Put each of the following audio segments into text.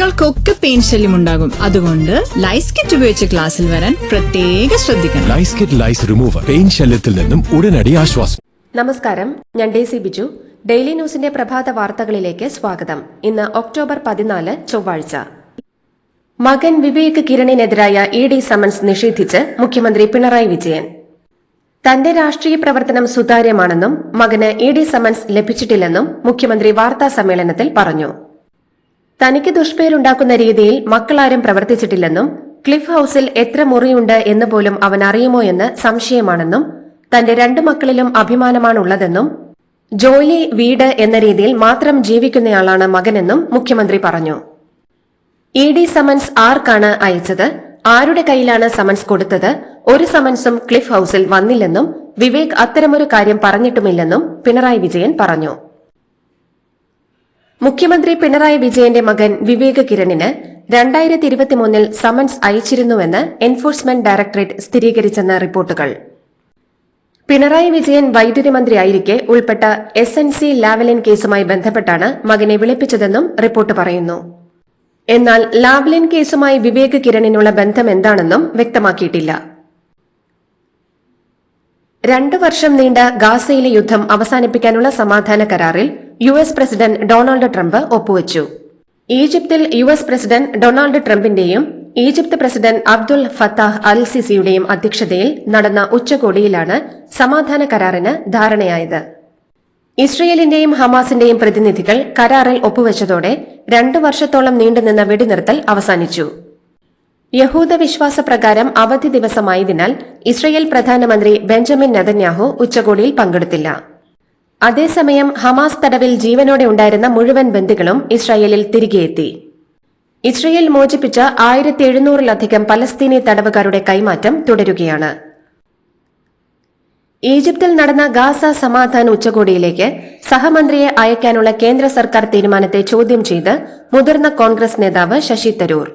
കുട്ടികൾക്കൊക്കെ പെയിൻ ശല്യം ഉണ്ടാകും. അതുകൊണ്ട് ലൈസ് കിറ്റ് ഉപയോഗിച്ച് ക്ലാസ്സിൽ വരാൻ പ്രത്യേക ശ്രദ്ധിക്കണം. Lice kit lice remover pain ശല്യത്തിൽ നിന്നും ഉടനടി ആശ്വാസം. നമസ്കാരം ഞാൻ ഡേസി ബിജു. ഡെയിലി ന്യൂസിന്റെ പ്രഭാത വാർത്തകളിലേക്ക് സ്വാഗതം. ഇന്ന് ഒക്ടോബർ പതിനാല് ചൊവ്വാഴ്ച. മകൻ വിവേക് കിരണിനെതിരായ ഇ ഡി സമൻസ് നിഷേധിച്ച് മുഖ്യമന്ത്രി പിണറായി വിജയൻ. തന്റെ രാഷ്ട്രീയ പ്രവർത്തനം സുതാര്യമാണെന്നും മകന് ഇ ഡി സമൻസ് ലഭിച്ചിട്ടില്ലെന്നും മുഖ്യമന്ത്രി വാർത്താ സമ്മേളനത്തിൽ പറഞ്ഞു. തനിക്ക് ദുഷ്പേരുണ്ടാക്കുന്ന രീതിയിൽ മക്കളാരും പ്രവർത്തിച്ചിട്ടില്ലെന്നും ക്ലിഫ് ഹൌസിൽ എത്ര മുറിയുണ്ട് എന്ന് പോലും അവൻ അറിയുമോ എന്ന് സംശയമാണെന്നും തന്റെ രണ്ടു മക്കളിലും അഭിമാനമാണുള്ളതെന്നും ജോലി വീട് എന്ന രീതിയിൽ മാത്രം ജീവിക്കുന്നയാളാണ് മകനെന്നും മുഖ്യമന്ത്രി പറഞ്ഞു. ഇ ഡി സമൻസ് ആർക്കാണ് അയച്ചത്? ആരുടെ കയ്യിലാണ് സമൻസ് കൊടുത്തത്? ഒരു സമൻസും ക്ലിഫ് ഹൌസിൽ വന്നില്ലെന്നും വിവേക് അത്തരമൊരു കാര്യം പറഞ്ഞിട്ടുമില്ലെന്നും പിണറായി വിജയൻ പറഞ്ഞു. മുഖ്യമന്ത്രി പിണറായി വിജയന്റെ മകൻ വിവേക് കിരണിന് രണ്ടായിരത്തി ഇരുപത്തിമൂന്നിൽ സമൻസ് അയച്ചിരുന്നുവെന്ന് എൻഫോഴ്സ്മെന്റ് ഡയറക്ടറേറ്റ് സ്ഥിരീകരിച്ചെന്ന റിപ്പോർട്ടുകൾ. പിണറായി വിജയൻ വൈദ്യുതി മന്ത്രിയായിരിക്കെ ഉൾപ്പെട്ട എസ് എൻ സി ലാവലിൻ കേസുമായി ബന്ധപ്പെട്ടാണ് മകനെ വിളിപ്പിച്ചതെന്നും റിപ്പോർട്ട് പറയുന്നു. എന്നാൽ ലാവലിൻ കേസുമായി വിവേക് കിരണിനുള്ള ബന്ധം എന്താണെന്നും വ്യക്തമാക്കിയിട്ടില്ല. രണ്ടു വർഷം നീണ്ട ഗാസയിലെ യുദ്ധം അവസാനിപ്പിക്കാനുള്ള സമാധാന കരാറിൽ U S president Donald Trump ഒപ്പുവച്ചു. ഈജിപ്തിൽ U S president Donald ട്രംപിന്റെയും Egypt president Abdul Fattah al സിസിയുടെയും അധ്യക്ഷതയിൽ നടന്ന ഉച്ചകോടിയിലാണ് സമാധാന കരാറിന് ധാരണയായത്. ഇസ്രയേലിന്റെയും ഹമാസിന്റെയും പ്രതിനിധികൾ കരാറിൽ ഒപ്പുവെച്ചതോടെ രണ്ടു വർഷത്തോളം നീണ്ടുനിന്ന വെടിനിർത്തൽ അവസാനിച്ചു. യഹൂദ വിശ്വാസ പ്രകാരം അവധി ദിവസമായതിനാൽ ഇസ്രയേൽ പ്രധാനമന്ത്രി ബെഞ്ചമിൻ നെതന്യാഹു ഉച്ചകോടിയിൽ പങ്കെടുത്തില്ല. അതേസമയം ഹമാസ് തടവിൽ ജീവനോടെ ഉണ്ടായിരുന്ന മുഴുവൻ ബന്ധുക്കളും ഇസ്രായേലിൽ തിരികെയെത്തി ഇസ്രയേൽ മോചിപ്പിച്ച ആയിരത്തി എഴുന്നൂറിലധികം പലസ്തീനി തടവുകാരുടെ കൈമാറ്റം തുടരുകയാണ്. ഈജിപ്തിൽ നടന്ന ഗാസ സമാധാന ഉച്ചകോടിയിലേക്ക് സഹമന്ത്രിയെ അയക്കാനുള്ള കേന്ദ്ര സർക്കാർ തീരുമാനത്തെ ചോദ്യം ചെയ്ത് മുതിർന്ന കോൺഗ്രസ് നേതാവ് ശശി തരൂർ.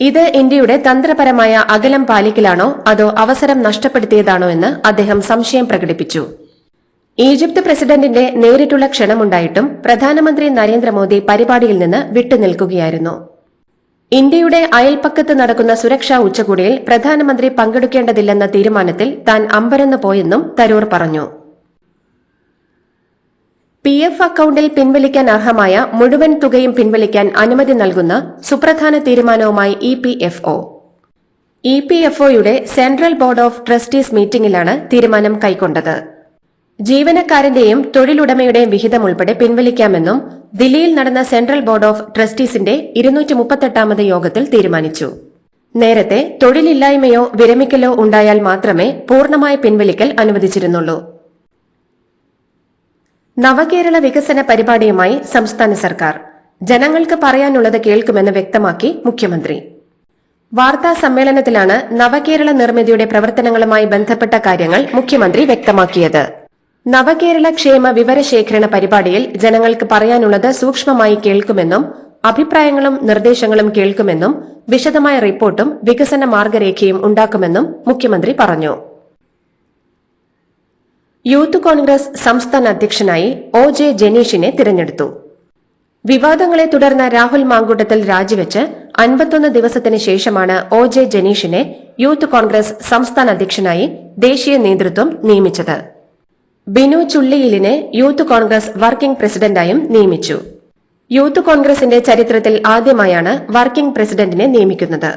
ഇത് ഇന്ത്യയുടെ തന്ത്രപരമായ അകലം പാലിക്കലാണോ അതോ അവസരം നഷ്ടപ്പെടുത്തിയതാണോ എന്ന് അദ്ദേഹം സംശയം പ്രകടിപ്പിച്ചു. ഈജിപ്ത് പ്രസിഡന്റിന്റെ നേരിട്ടുള്ള ക്ഷണമുണ്ടായിട്ടും പ്രധാനമന്ത്രി നരേന്ദ്രമോദി പരിപാടിയിൽ നിന്ന് വിട്ടുനിൽക്കുകയായിരുന്നു. ഇന്ത്യയുടെ അയൽപ്പക്കത്ത് നടക്കുന്ന സുരക്ഷാ ഉച്ചകോടിയിൽ പ്രധാനമന്ത്രി പങ്കെടുക്കേണ്ടതില്ലെന്ന തീരുമാനത്തിൽ താൻ അമ്പരന്ന് പോയെന്നും തരൂർ പറഞ്ഞു. പി എഫ് അക്കൌണ്ടിൽ പിൻവലിക്കാൻ അർഹമായ മുഴുവൻ തുകയും പിൻവലിക്കാൻ അനുമതി നൽകുന്ന സുപ്രധാന തീരുമാനവുമായി E P F O. E P F ഒയുടെ സെൻട്രൽ ബോർഡ് ഓഫ് ട്രസ്റ്റീസ് മീറ്റിംഗിലാണ് തീരുമാനം കൈക്കൊണ്ടത്. ജീവനക്കാരന്റെയും തൊഴിലുടമയുടെയും വിഹിതം ഉൾപ്പെടെ പിൻവലിക്കാമെന്നും ദില്ലിയിൽ നടന്ന സെൻട്രൽ ബോർഡ് ഓഫ് ട്രസ്റ്റീസിന്റെ ഇരുന്നൂറ്റി മുപ്പത്തെട്ടാമത് യോഗത്തിൽ തീരുമാനിച്ചു. നേരത്തെ തൊഴിലില്ലായ്മയോ വിരമിക്കലോ ഉണ്ടായാൽ മാത്രമേ പൂർണമായ പിൻവലിക്കൽ അനുവദിച്ചിരുന്നുള്ളൂ. നവകേരള വികസന പരിപാടിയുമായി സംസ്ഥാന സർക്കാർ. ജനങ്ങൾക്ക് പറയാനുള്ളത് കേൾക്കുമെന്ന് വ്യക്തമാക്കി മുഖ്യമന്ത്രി. വാർത്താ സമ്മേളനത്തിലാണ് നവകേരള നിർമ്മിതിയുടെ പ്രവർത്തനങ്ങളുമായി ബന്ധപ്പെട്ട കാര്യങ്ങൾ മുഖ്യമന്ത്രി വ്യക്തമാക്കിയത്. നവകേരള ക്ഷേമ വിവരശേഖരണ പരിപാടിയിൽ ജനങ്ങൾക്ക് പറയാനുള്ളത് സൂക്ഷ്മമായി കേൾക്കുമെന്നും അഭിപ്രായങ്ങളും നിർദ്ദേശങ്ങളും കേൾക്കുമെന്നും വിശദമായ റിപ്പോർട്ടും വികസന മാർഗരേഖയും ഉണ്ടാക്കുമെന്നും മുഖ്യമന്ത്രി പറഞ്ഞു. യൂത്ത് കോൺഗ്രസ് സംസ്ഥാന അധ്യക്ഷനായി ഒ ജെ ജനീഷിനെ തിരഞ്ഞെടുത്തു. വിവാദങ്ങളെ തുടർന്ന് രാഹുൽ മാങ്കൂട്ടത്തിൽ രാജിവെച്ച് അൻപത്തൊന്ന് ദിവസത്തിന് ശേഷമാണ് ഒ ജെ ജനീഷിനെ യൂത്ത് കോൺഗ്രസ് സംസ്ഥാന അധ്യക്ഷനായി ദേശീയ നേതൃത്വം നിയമിച്ചത്. ബിനു ചുള്ളിയിലിനെ യൂത്ത് കോൺഗ്രസ് വർക്കിംഗ് പ്രസിഡന്റായും നിയമിച്ചു. യൂത്ത് കോൺഗ്രസിന്റെ ചരിത്രത്തിൽ ആദ്യമായാണ് വർക്കിംഗ് പ്രസിഡന്റിനെ നിയമിക്കുന്നത്.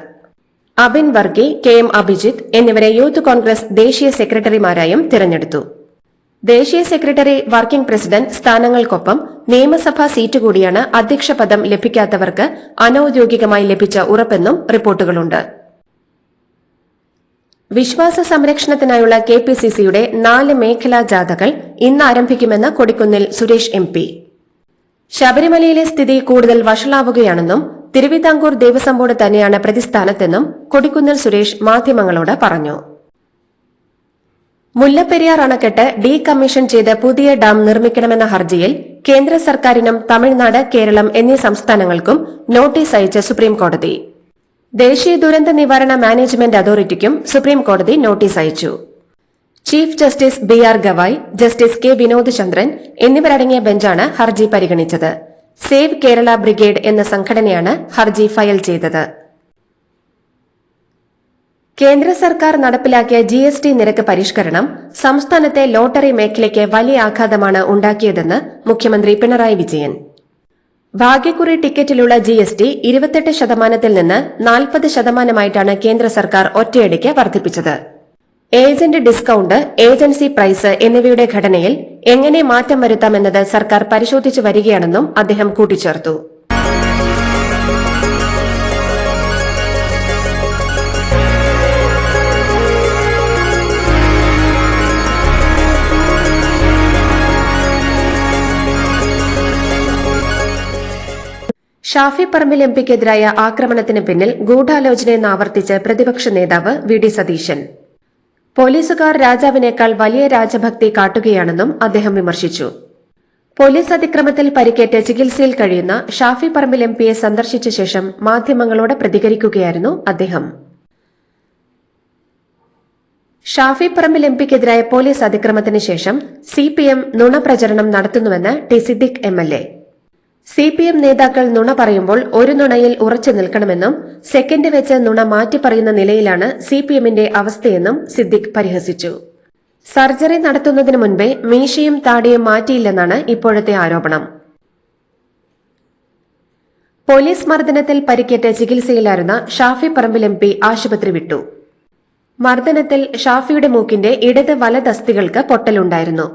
അബിൻ വർഗി കെ എം അഭിജിത്ത് എന്നിവരെ യൂത്ത് കോൺഗ്രസ് ദേശീയ സെക്രട്ടറിമാരായും തിരഞ്ഞെടുത്തു. ദേശീയ സെക്രട്ടറി വർക്കിംഗ് പ്രസിഡന്റ് സ്ഥാനങ്ങൾക്കൊപ്പം നിയമസഭാ സീറ്റ് കൂടിയാണ് അധ്യക്ഷ പദം ലഭിക്കാത്തവർക്ക് അനൌദ്യോഗികമായി ലഭിച്ച ഉറപ്പെന്നും റിപ്പോർട്ടുകളുണ്ട്. വിശ്വാസ സംരക്ഷണത്തിനായുള്ള കെ പി സി സിയുടെ നാല് മേഖലാ ജാഥകൾ ഇന്ന് ആരംഭിക്കുമെന്ന് കൊടിക്കുന്നിൽ സുരേഷ് എം പി. ശബരിമലയിലെ സ്ഥിതി കൂടുതൽ വഷളാവുകയാണെന്നും തിരുവിതാംകൂർ ദേവസ്വം ബോർഡ് തന്നെയാണ് പ്രതിസ്ഥാനത്തെന്നും കൊടിക്കുന്നിൽ സുരേഷ് മാധ്യമങ്ങളോട് പറഞ്ഞു. മുല്ലപ്പെരിയാർ അണക്കെട്ട് ഡീ കമ്മീഷൻ ചെയ്ത് പുതിയ ഡാം നിർമ്മിക്കണമെന്ന ഹർജിയിൽ കേന്ദ്ര സർക്കാരിനും തമിഴ്നാട് കേരളം എന്നീ സംസ്ഥാനങ്ങൾക്കും നോട്ടീസ് അയച്ച് സുപ്രീംകോടതി. ദേശീയ ദുരന്ത നിവാരണ മാനേജ്മെന്റ് അതോറിറ്റിക്കും സുപ്രീം കോടതി നോട്ടീസ് അയച്ചു. Chief justice B R Gavai justice K Vinod Chandran എന്നിവരടങ്ങിയ ബെഞ്ചാണ് ഹർജി പരിഗണിച്ചത്. സേവ് കേരള ബ്രിഗേഡ് എന്ന സംഘടനയാണ് ഹർജി ഫയൽ ചെയ്തത്. കേന്ദ്ര സർക്കാർ നടപ്പിലാക്കിയ ജി എസ് ടി നിരക്ക് പരിഷ്കരണം സംസ്ഥാനത്തെ ലോട്ടറി മേഖലയ്ക്ക് വലിയ ആഘാതമാണ് ഉണ്ടാക്കിയതെന്ന് മുഖ്യമന്ത്രി പിണറായി വിജയൻ. ഭാഗ്യക്കുറി ടിക്കറ്റിലുള്ള ജി എസ് ടി ഇരുപത്തെട്ട് ശതമാനത്തിൽ നിന്ന് നാൽപ്പത് ശതമാനമായിട്ടാണ് കേന്ദ്ര സർക്കാർ ഒറ്റയടിക്ക് വർദ്ധിപ്പിച്ചത്. ഏജന്റ് ഡിസ്കൌണ്ട് ഏജൻസി പ്രൈസ് എന്നിവയുടെ ഘടനയിൽ എങ്ങനെ മാറ്റം വരുത്താമെന്നത് സർക്കാർ പരിശോധിച്ചു വരികയാണെന്നും അദ്ദേഹം കൂട്ടിച്ചേർത്തു. ഷാഫി പറമ്പിൽ എംപിക്കെതിരായ ആക്രമണത്തിന് പിന്നിൽ ഗൂഢാലോചനയെന്ന് ആവർത്തിച്ച് പ്രതിപക്ഷ നേതാവ് വി ഡി സതീശൻ. പോലീസുകാർ രാജാവിനേക്കാൾ വലിയ രാജഭക്തി കാട്ടുകയാണെന്നും അദ്ദേഹം വിമർശിച്ചു. പോലീസ് അതിക്രമത്തിൽ പരിക്കേറ്റ് ചികിത്സയിൽ കഴിയുന്ന ഷാഫി പറമ്പിൽ എം പിയെ സന്ദർശിച്ച ശേഷം മാധ്യമങ്ങളോട് പ്രതികരിക്കുകയായിരുന്നു അദ്ദേഹം. ഷാഫി പറമ്പിൽ എം പിക്കെതിരായ പോലീസ് അതിക്രമത്തിന് ശേഷം സി പി എം നുണപ്രചരണം നടത്തുന്നുവെന്ന് T Siddique M L A. C P M നേതാക്കൾ നുണ പറയുമ്പോൾ ഒരു നുണയിൽ ഉറച്ചു നിൽക്കണമെന്നും സെക്കൻഡ് വെച്ച് നുണ മാറ്റി പറയുന്ന നിലയിലാണ് സി പി എമ്മിന്റെ അവസ്ഥയെന്നും സിദ്ദിഖ് പരിഹസിച്ചു. സർജറി നടത്തുന്നതിന് മുൻപേ മീശയും താടിയും മാറ്റിയില്ലെന്നാണ് ഇപ്പോഴത്തെ ആരോപണം. പോലീസ് മർദ്ദനത്തിൽ പരിക്കേറ്റ് ചികിത്സയിലായിരുന്ന ഷാഫി പറമ്പിൽ എം പി ആശുപത്രി വിട്ടു. മർദ്ദനത്തിൽ ഷാഫിയുടെ മൂക്കിന്റെ ഇടത് വലതസ്ഥികൾക്ക് പൊട്ടലുണ്ടായിരുന്നു.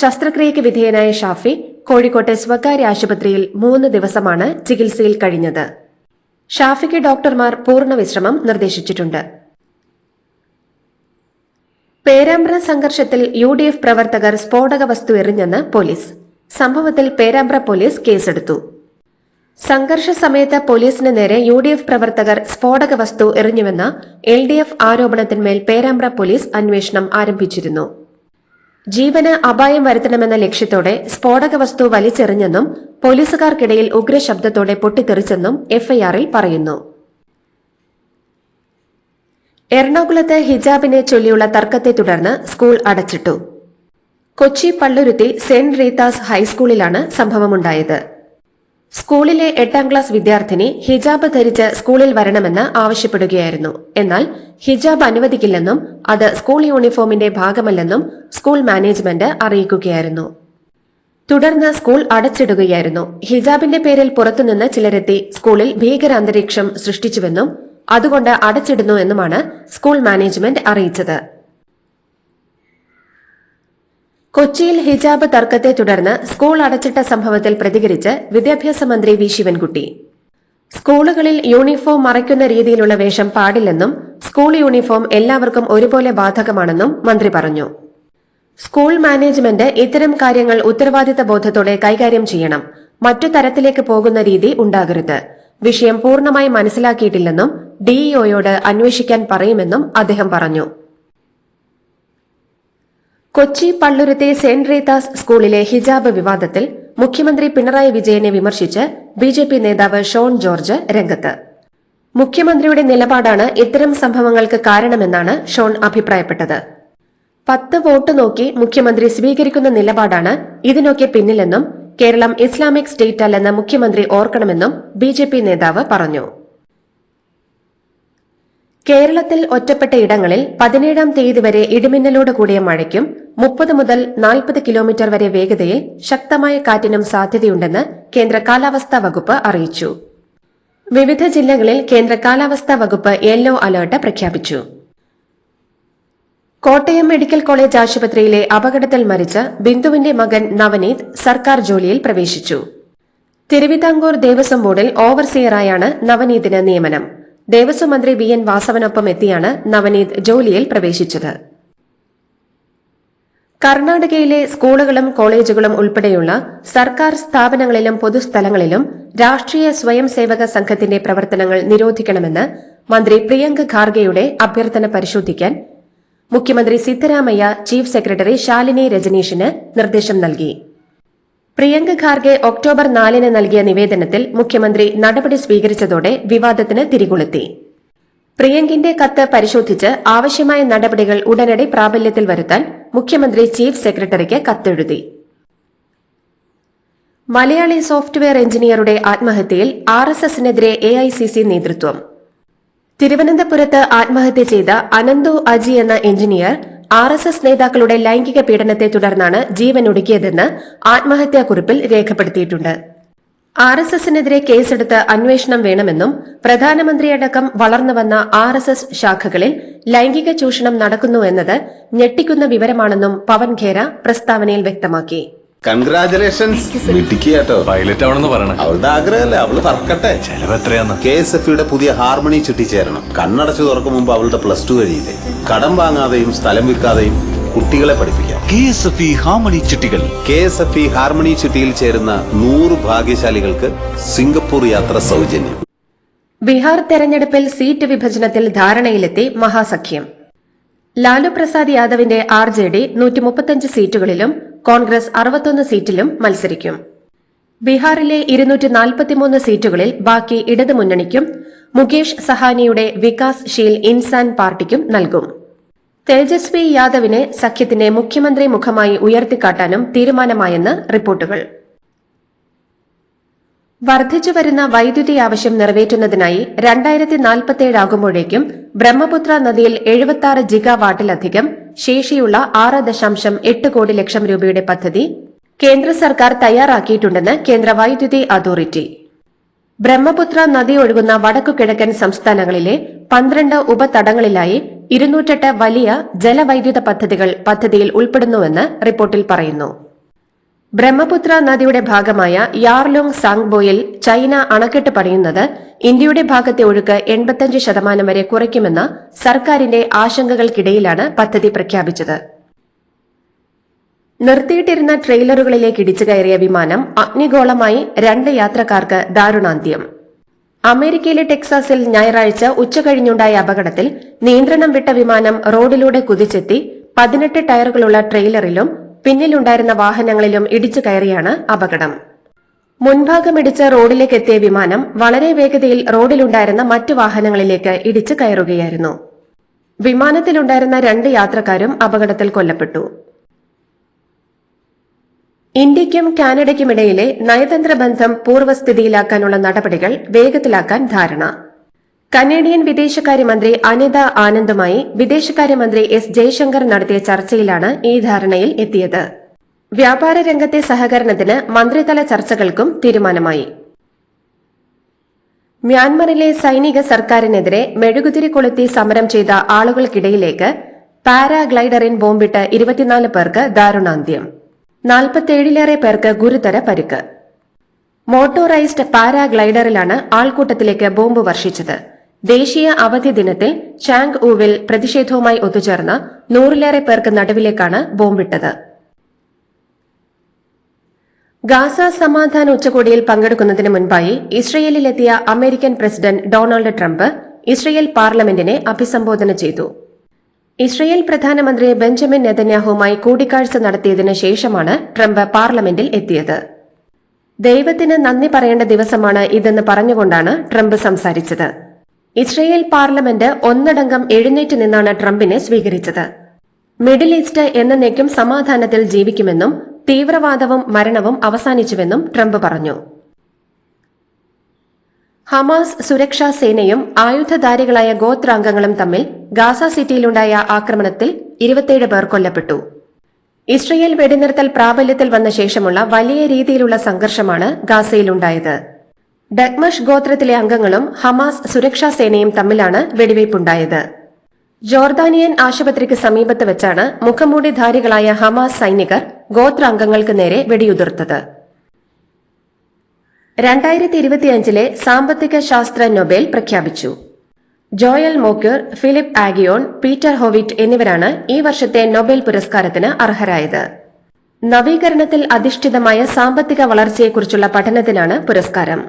ശസ്ത്രക്രിയയ്ക്ക് വിധേയനായ ഷാഫി കോഴിക്കോട്ടെ സ്വകാര്യ ആശുപത്രിയിൽ മൂന്ന് ദിവസമാണ് ചികിത്സയിൽ കഴിഞ്ഞത്. ഷാഫിക്ക് ഡോക്ടർമാർ പൂർണ വിശ്രമം നിർദ്ദേശിച്ചിട്ടുണ്ട്. പേരാമ്പ്ര സംഘർഷത്തിൽ യു ഡി എഫ് പ്രവർത്തകർ സ്ഫോടക വസ്തു എറിഞ്ഞെന്ന് പോലീസ്. സംഭവത്തിൽ പേരാമ്പ്ര പോലീസ് കേസെടുത്തു. സംഘർഷ സമയത്ത് പോലീസിന് നേരെ യു ഡി എഫ് പ്രവർത്തകർ സ്ഫോടക വസ്തു എറിഞ്ഞുവെന്ന എൽ ഡി എഫ് ആരോപണത്തിന്മേൽ പേരാമ്പ്ര പോലീസ് അന്വേഷണം ആരംഭിച്ചിരുന്നു. ജീവന് അപായം വരുത്തണമെന്ന ലക്ഷ്യത്തോടെ സ്ഫോടക വസ്തു വലിച്ചെറിഞ്ഞെന്നും പോലീസുകാർക്കിടയിൽ ഉഗ്രശബ്ദത്തോടെ പൊട്ടിത്തെറിച്ചെന്നും എഫ്ഐആറിൽ പറയുന്നു. എറണാകുളത്ത് ഹിജാബിനെ ചൊല്ലിയുള്ള തർക്കത്തെ തുടർന്ന് സ്കൂൾ അടച്ചിട്ടു. കൊച്ചി പള്ളുരുത്തി സെന്റ് റീതാസ് ഹൈസ്കൂളിലാണ് സംഭവമുണ്ടായത്. സ്കൂളിലെ എട്ടാം ക്ലാസ് വിദ്യാർത്ഥിനി ഹിജാബ് ധരിച്ച് സ്കൂളിൽ വരണമെന്ന് ആവശ്യപ്പെടുകയായിരുന്നു. എന്നാൽ ഹിജാബ് അനുവദിക്കില്ലെന്നും അത് സ്കൂൾ യൂണിഫോമിന്റെ ഭാഗമല്ലെന്നും സ്കൂൾ മാനേജ്മെന്റ് അറിയിക്കുകയായിരുന്നു. തുടർന്ന് സ്കൂൾ അടച്ചിടുകയായിരുന്നു. ഹിജാബിന്റെ പേരിൽ പുറത്തുനിന്ന് ചിലരെത്തി സ്കൂളിൽ ഭീകരാന്തരീക്ഷം സൃഷ്ടിച്ചുവെന്നും അതുകൊണ്ട് അടച്ചിടുന്നു എന്നുമാണ് സ്കൂൾ മാനേജ്മെന്റ് അറിയിച്ചത്. കൊച്ചിയിൽ ഹിജാബ് തർക്കത്തെ തുടർന്ന് സ്കൂൾ അടച്ചിട്ട സംഭവത്തിൽ പ്രതികരിച്ച് വിദ്യാഭ്യാസ മന്ത്രി വി ശിവൻകുട്ടി. സ്കൂളുകളിൽ യൂണിഫോം മറയ്ക്കുന്ന രീതിയിലുള്ള വേഷം പാടില്ലെന്നും സ്കൂൾ യൂണിഫോം എല്ലാവർക്കും ഒരുപോലെ ബാധകമാണെന്നും മന്ത്രി പറഞ്ഞു. സ്കൂൾ മാനേജ്മെന്റ് ഇത്തരം കാര്യങ്ങൾ ഉത്തരവാദിത്ത ബോധത്തോടെ കൈകാര്യം ചെയ്യണം. മറ്റു തരത്തിലേക്ക് പോകുന്ന രീതി ഉണ്ടാകരുത്. വിഷയം പൂർണമായി മനസ്സിലാക്കിയിട്ടില്ലെന്നും ഡിഇഒയോട് അന്വേഷിക്കാൻ പറയുമെന്നും അദ്ദേഹം പറഞ്ഞു. കൊച്ചി പള്ളുരുത്തെ സെന്റ് റീതാസ് സ്കൂളിലെ ഹിജാബ് വിവാദത്തിൽ മുഖ്യമന്ത്രി പിണറായി വിജയനെ വിമർശിച്ച് ബി ജെ പി നേതാവ് ഷോൺ ജോർജ് രംഗത്ത്. മുഖ്യമന്ത്രിയുടെ നിലപാടാണ് ഇത്തരം സംഭവങ്ങൾക്ക് കാരണമെന്നാണ് ഷോൺ അഭിപ്രായപ്പെട്ടത്. പത്ത് വോട്ട് നോക്കി മുഖ്യമന്ത്രി സ്വീകരിക്കുന്ന നിലപാടാണ് ഇതിനൊക്കെ പിന്നിലെന്നും കേരളം ഇസ്ലാമിക് സ്റ്റേറ്റ് അല്ലെന്ന് മുഖ്യമന്ത്രി ഓർക്കണമെന്നും ബി നേതാവ് പറഞ്ഞു. കേരളത്തിൽ ഒറ്റപ്പെട്ട ഇടങ്ങളിൽ പതിനേഴാം തീയതി വരെ ഇടിമിന്നലോട് കൂടിയ മഴയ്ക്കും മുപ്പത് മുതൽ നാൽപ്പത് കിലോമീറ്റർ വരെ വേഗതയിൽ ശക്തമായ കാറ്റിനും സാധ്യതയുണ്ടെന്ന് കേന്ദ്ര കാലാവസ്ഥാ വകുപ്പ് അറിയിച്ചു. വിവിധ ജില്ലകളിൽ കേന്ദ്ര കാലാവസ്ഥാ വകുപ്പ് യെല്ലോ അലർട്ട് പ്രഖ്യാപിച്ചു. കോട്ടയം മെഡിക്കൽ കോളേജ് ആശുപത്രിയിലെ അപകടത്തിൽ മരിച്ച ബിന്ദുവിന്റെ മകൻ നവനീത് സർക്കാർ ജോലിയിൽ പ്രവേശിച്ചു. തിരുവിതാംകൂർ ദേവസ്വം ബോർഡിൽ ഓവർസിയറായാണ് നവനീതിന് നിയമനം. ദേവസ്വം മന്ത്രി വി എൻ വാസവനൊപ്പം എത്തിയാണ് നവനീത് ജോലിയിൽ പ്രവേശിച്ചത്. കർണാടകയിലെ സ്കൂളുകളും കോളേജുകളും ഉൾപ്പെടെയുള്ള സർക്കാർ സ്ഥാപനങ്ങളിലും പൊതുസ്ഥലങ്ങളിലും രാഷ്ട്രീയ സ്വയം സേവക സംഘത്തിന്റെ പ്രവർത്തനങ്ങൾ നിരോധിക്കണമെന്ന് മന്ത്രി പ്രിയങ്ക് ഖാർഗെയുടെ അഭ്യർത്ഥന പരിശോധിക്കാൻ മുഖ്യമന്ത്രി സിദ്ധരാമയ്യ ചീഫ് സെക്രട്ടറി ശാലിനി രജനീഷിന് നിർദ്ദേശം നൽകി. പ്രിയങ്ക ഖാർഗെ ഒക്ടോബർ നാലിന് നൽകിയ നിവേദനത്തിൽ മുഖ്യമന്ത്രി നടപടി സ്വീകരിച്ചതോടെ വിവാദത്തിന് തിരികൊളുത്തി. പ്രിയങ്കിന്റെ കത്ത് പരിശോധിച്ച് ആവശ്യമായ നടപടികൾ ഉടനടി പ്രാബല്യത്തിൽ വരുത്താൻ മുഖ്യമന്ത്രി ചീഫ് സെക്രട്ടറിക്ക് കത്തെഴുതി. മലയാളി സോഫ്റ്റ്വെയർ എഞ്ചിനീയറുടെ ആത്മഹത്യയിൽ ആർ എസ് എസിനെതിരെ എ ഐ സി സി നേതൃത്വം. തിരുവനന്തപുരത്ത് ആത്മഹത്യ ചെയ്ത അനന്തു അജി എന്ന എഞ്ചിനീയർ ആർ എസ് എസ് നേതാക്കളുടെ ലൈംഗിക പീഡനത്തെ തുടർന്നാണ് ജീവനൊടുക്കിയതെന്ന് ആത്മഹത്യാക്കുറിപ്പിൽ രേഖപ്പെടുത്തിയിട്ടുണ്ട്. ആർ എസ് എസിനെതിരെ കേസെടുത്ത് അന്വേഷണം വേണമെന്നും പ്രധാനമന്ത്രിയടക്കം വളർന്നുവന്ന ആർ എസ് എസ് ശാഖകളിൽ ലൈംഗിക ചൂഷണം നടക്കുന്നുവെന്നത് ഞെട്ടിക്കുന്ന വിവരമാണെന്നും പവൻ ഖേര പ്രസ്താവനയിൽ വ്യക്തമാക്കി. കൺഗ്രാചുലേഷൻസ് മിടുക്കി പൈലറ്റ് ആവണമെന്ന് പറയണേ. അവളുടെ ആഗ്രഹമല്ലേ? അവൾ പറക്കട്ടെ ചെലവ് എത്രയാന്ന്? കെ എസ് എഫ് യുടെ പുതിയ ഹാർമണി ചിട്ടി ചേരണം കണ്ണടച്ചു തുറക്കും മുമ്പ് അവളുടെ പ്ലസ് ടു കഴിയില്ലേ കടം വാങ്ങാതെയും സ്ഥലം വിൽക്കാതെയും കുട്ടികളെ പഠിപ്പിക്കാം. K S F E harmony ചിട്ടികൾ K S F E harmony ചിട്ടിയിൽ ചേരുന്ന നൂറ് ഭാഗ്യശാലികൾക്ക് സിംഗപ്പൂർ യാത്ര സൗജന്യം. ബീഹാർ തെരഞ്ഞെടുപ്പിൽ സീറ്റ് വിഭജനത്തിൽ ധാരണയിലെത്തി മഹാസഖ്യം. ലാലു പ്രസാദ് യാദവിന്റെ ആർ ജെ ഡി നൂറ്റി മുപ്പത്തഞ്ച് സീറ്റുകളിലും കോൺഗ്രസ് അറുപത്തൊന്ന് സീറ്റിലും മത്സരിക്കും. ബീഹാറിലെ ഇരുന്നൂറ്റി നാൽപ്പത്തിമൂന്ന് സീറ്റുകളിൽ ബാക്കി ഇടതുമുന്നണിക്കും മുകേഷ് സഹാനിയുടെ വികാസ് ശീൽ ഇൻസാൻ പാർട്ടിക്കും നൽകും. തേജസ്വി യാദവിനെ സഖ്യത്തിന്റെ മുഖ്യമന്ത്രി മുഖമായി ഉയർത്തിക്കാട്ടാനും തീരുമാനമായെന്ന് റിപ്പോർട്ടുകൾ. വർദ്ധിച്ചുവരുന്ന വൈദ്യുതി ആവശ്യം നിറവേറ്റുന്നതിനായി രണ്ടായിരത്തി നാൽപ്പത്തിയേഴാകുമ്പോഴേക്കും ബ്രഹ്മപുത്ര നദിയിൽ എഴുപത്തി ആറ് ജിഗാവാട്ടിലധികം ശേഷിയുള്ള ആറ് ദശാംശം എട്ട് കോടി ലക്ഷം രൂപയുടെ പദ്ധതി കേന്ദ്ര സർക്കാർ തയ്യാറാക്കിയിട്ടുണ്ടെന്ന് കേന്ദ്ര വൈദ്യുതി അതോറിറ്റി. ബ്രഹ്മപുത്ര നദി ഒഴുകുന്ന വടക്കു കിഴക്കൻ സംസ്ഥാനങ്ങളിലെ പന്ത്രണ്ട് ഉപതടങ്ങളിലായി ഇരുന്നൂറ്റെട്ട് വലിയ ജലവൈദ്യുത പദ്ധതികൾ പദ്ധതിയിൽ ഉൾപ്പെടുന്നുവെന്ന് റിപ്പോർട്ടിൽ പറയുന്നു. ബ്രഹ്മപുത്ര നദിയുടെ ഭാഗമായ യാർലോങ് സാങ്ബോയിൽ ചൈന അണക്കെട്ട് പണിയുന്നത് ഇന്ത്യയുടെ ഭാഗത്തെ ഒഴുക്ക് എൺപത്തഞ്ച് ശതമാനം വരെ കുറയ്ക്കുമെന്ന് സർക്കാരിന്റെ ആശങ്കകൾക്കിടയിലാണ് പദ്ധതി പ്രഖ്യാപിച്ചത്. നിർത്തിയിട്ടിരുന്ന ട്രെയിലറുകളിലേക്ക് ഇടിച്ചു കയറിയ വിമാനം അഗ്നിഗോളമായി രണ്ട് യാത്രക്കാർക്ക് ദാരുണാന്ത്യം. അമേരിക്കയിലെ ടെക്സാസിൽ ഞായറാഴ്ച ഉച്ചകഴിഞ്ഞുണ്ടായ അപകടത്തിൽ നിയന്ത്രണം വിട്ട വിമാനം റോഡിലൂടെ കുതിച്ചെത്തി പതിനെട്ട് ടയറുകളുള്ള ട്രെയിലറിലും പിന്നിലുണ്ടായിരുന്ന വാഹനങ്ങളിലും ഇടിച്ചു കയറിയാണ് അപകടം. മുൻഭാഗമിടിച്ച് റോഡിലേക്ക് എത്തിയ വിമാനം വളരെ വേഗതയിൽ റോഡിലുണ്ടായിരുന്ന മറ്റു വാഹനങ്ങളിലേക്ക് ഇടിച്ചു കയറുകയായിരുന്നു. വിമാനത്തിലുണ്ടായിരുന്ന രണ്ട് യാത്രക്കാരും അപകടത്തിൽ കൊല്ലപ്പെട്ടു. ഇന്ത്യയ്ക്കും കാനഡയ്ക്കുമിടയിലെ നയതന്ത്ര ബന്ധം പൂർവസ്ഥിതിയിലാക്കാനുള്ള നടപടികൾ വേഗത്തിലാക്കാൻ ധാരണ. കനേഡിയൻ വിദേശകാര്യമന്ത്രി അനിത ആനന്ദുമായി വിദേശകാര്യമന്ത്രി എസ് ജയശങ്കർ നടത്തിയ ചർച്ചയിലാണ് ഈ ധാരണയിൽ എത്തിയത്. വ്യാപാര രംഗത്തെ സഹകരണത്തിന് മന്ത്രിതല ചർച്ചകൾക്കും തീരുമാനമായി. മ്യാൻമറിലെ സൈനിക സർക്കാരിനെതിരെ മെഴുകുതിരി കൊളുത്തി സമരം ചെയ്ത ആളുകൾക്കിടയിലേക്ക് പാരാഗ്ലൈഡറിൻ ബോംബിട്ട് ഇരുപത്തിനാല് പേർക്ക് ദാരുണാന്ത്യം. നാൽപ്പത്തിയേഴിലേറെ പേർക്ക് ഗുരുതര പരിക്ക്. മോട്ടോറൈസ്ഡ് പാരാഗ്ലൈഡറിലാണ് ആൾക്കൂട്ടത്തിലേക്ക് ബോംബ് വർഷിച്ചത്. ദേശീയ അവധി ദിനത്തിൽ ചാങ് ഊവിൽ പ്രതിഷേധവുമായി ഒത്തുചേർന്ന നൂറിലേറെ പേർക്ക് നടുവിലേക്കാണ് ബോംബിട്ടത്. ഗാസ സമാധാന ഉച്ചകോടിയിൽ പങ്കെടുക്കുന്നതിന് മുൻപായി ഇസ്രയേലിലെത്തിയ American president Donald Trump Israel പാർലമെന്റിനെ അഭിസംബോധന ചെയ്തു. ഇസ്രയേൽ പ്രധാനമന്ത്രി ബെഞ്ചമിൻ നെതന്യാഹുമായി കൂടിക്കാഴ്ച നടത്തിയതിനു ശേഷമാണ് ട്രംപ് പാർലമെന്റിൽ എത്തിയത്. ദൈവത്തിന് നന്ദി പറയേണ്ട ദിവസമാണ് ഇതെന്ന് പറഞ്ഞുകൊണ്ടാണ് ട്രംപ് സംസാരിച്ചത്. ഇസ്രയേൽ പാർലമെന്റ് ഒന്നടങ്കം എഴുന്നേറ്റ് നിന്നാണ് ട്രംപിനെ സ്വീകരിച്ചത്. മിഡിൽ ഈസ്റ്റ് എന്നേക്കും സമാധാനത്തിൽ ജീവിക്കുമെന്നും തീവ്രവാദവും മരണവും അവസാനിച്ചുവെന്നും ട്രംപ് പറഞ്ഞു. ഹമാസ് സുരക്ഷാ സേനയും ആയുധധാരികളായ ഗോത്രാംഗങ്ങളും തമ്മിൽ ഗാസ സിറ്റിയിലുണ്ടായ ആക്രമണത്തിൽ ഇരുപത്തിയേഴ് പേർ കൊല്ലപ്പെട്ടു. ഇസ്രയേൽ വെടിനിർത്തൽ പ്രാബല്യത്തിൽ വന്ന ശേഷമുള്ള വലിയ രീതിയിലുള്ള സംഘർഷമാണ് ഗാസയിലുണ്ടായത്. ഡഗ്മഷ് ഗോത്രത്തിലെ അംഗങ്ങളും ഹമാസ് സുരക്ഷാ സേനയും തമ്മിലാണ് വെടിവയ്പുണ്ടായത്. ജോർദാനിയൻ ആശുപത്രിക്ക് സമീപത്ത് വെച്ചാണ് മുഖംമൂടിധാരികളായ ഹമാസ് സൈനികർ ഗോത്രാംഗങ്ങൾക്ക് നേരെ വെടിയുതിർത്തത്. രണ്ടായിരത്തി ഇരുപത്തിയഞ്ചിലെ സാമ്പത്തിക ശാസ്ത്ര നൊബേൽ പ്രഖ്യാപിച്ചു. Joel Mokyr Philip Aghion Peter Howitt എന്നിവരാണ് ഈ വർഷത്തെ നൊബേൽ പുരസ്കാരത്തിന് അർഹരായത്. നവീകരണത്തിൽ അധിഷ്ഠിതമായ സാമ്പത്തിക വളർച്ചയെക്കുറിച്ചുള്ള പഠനത്തിനാണ് പുരസ്കാരം.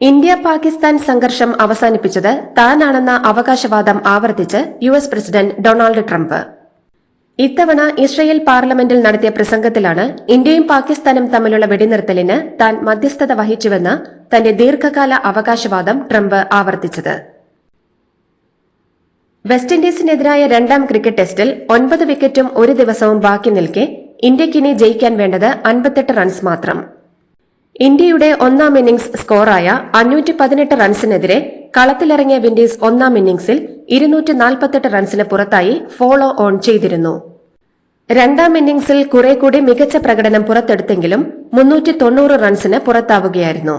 ഇന്ത്യ പാകിസ്ഥാൻ സംഘർഷം അവസാനിപ്പിച്ചത് താനാണെന്ന അവകാശവാദം ആവർത്തിച്ച് യു പ്രസിഡന്റ് ഡൊണാൾഡ് ട്രംപ്. ഇത്തവണ ഇസ്രയേൽ പാർലമെന്റിൽ നടത്തിയ പ്രസംഗത്തിലാണ് ഇന്ത്യയും പാകിസ്ഥാനും തമ്മിലുള്ള വെടിനിർത്തലിന് താൻ മധ്യസ്ഥത വഹിച്ചുവെന്ന് തന്റെ ദീർഘകാല അവകാശവാദം ട്രംപ് ആവർത്തിച്ചത്. വെസ്റ്റ് ഇൻഡീസിനെതിരായ രണ്ടാം ക്രിക്കറ്റ് ടെസ്റ്റിൽ ഒൻപത് വിക്കറ്റും ഒരു ദിവസവും ബാക്കി നിൽക്കെ ഇന്ത്യക്കിനി ജയിക്കാൻ വേണ്ടത് അൻപത്തെട്ട് റൺസ് മാത്രം. ഇന്ത്യയുടെ ഒന്നാം ഇന്നിംഗ്സ് സ്കോറായ അഞ്ഞൂറ്റി പതിനെട്ട് റൺസിനെതിരെ കളത്തിലിറങ്ങിയ വിൻഡീസ് ഒന്നാം ഇന്നിംഗ്സിൽ ഇരുന്നൂറ്റി നാൽപ്പത്തെട്ട് റൺസിന് പുറത്തായി ഫോളോ ഓൺ ചെയ്തിരുന്നു. രണ്ടാം ഇന്നിംഗ്സിൽ കുറെ കൂടി മികച്ച പ്രകടനം പുറത്തെടുത്തെങ്കിലും മുന്നൂറ്റി തൊണ്ണൂറ് റൺസിന് പുറത്താവുകയായിരുന്നു.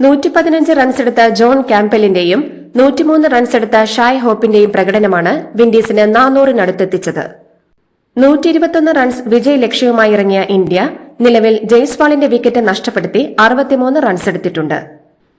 നൂറ്റി പതിനഞ്ച് റൺസെടുത്ത ജോൺ ക്യാമ്പലിന്റെയും നൂറ്റിമൂന്ന് റൺസെടുത്ത ഷായ് ഹോപ്പിന്റെയും പ്രകടനമാണ് വിൻഡീസിന് നാനൂറിനടുത്തെത്തിച്ചത്. നൂറ്റി ഇരുപത്തൊന്ന് റൺസ് വിജയ ലക്ഷ്യവുമായി ഇറങ്ങിയ ഇന്ത്യ നിലവിൽ ജയ്സ്വാളിന്റെ വിക്കറ്റ് നഷ്ടപ്പെടുത്തി അറുപത്തിമൂന്ന് റൺസ് എടുത്തിട്ടുണ്ട്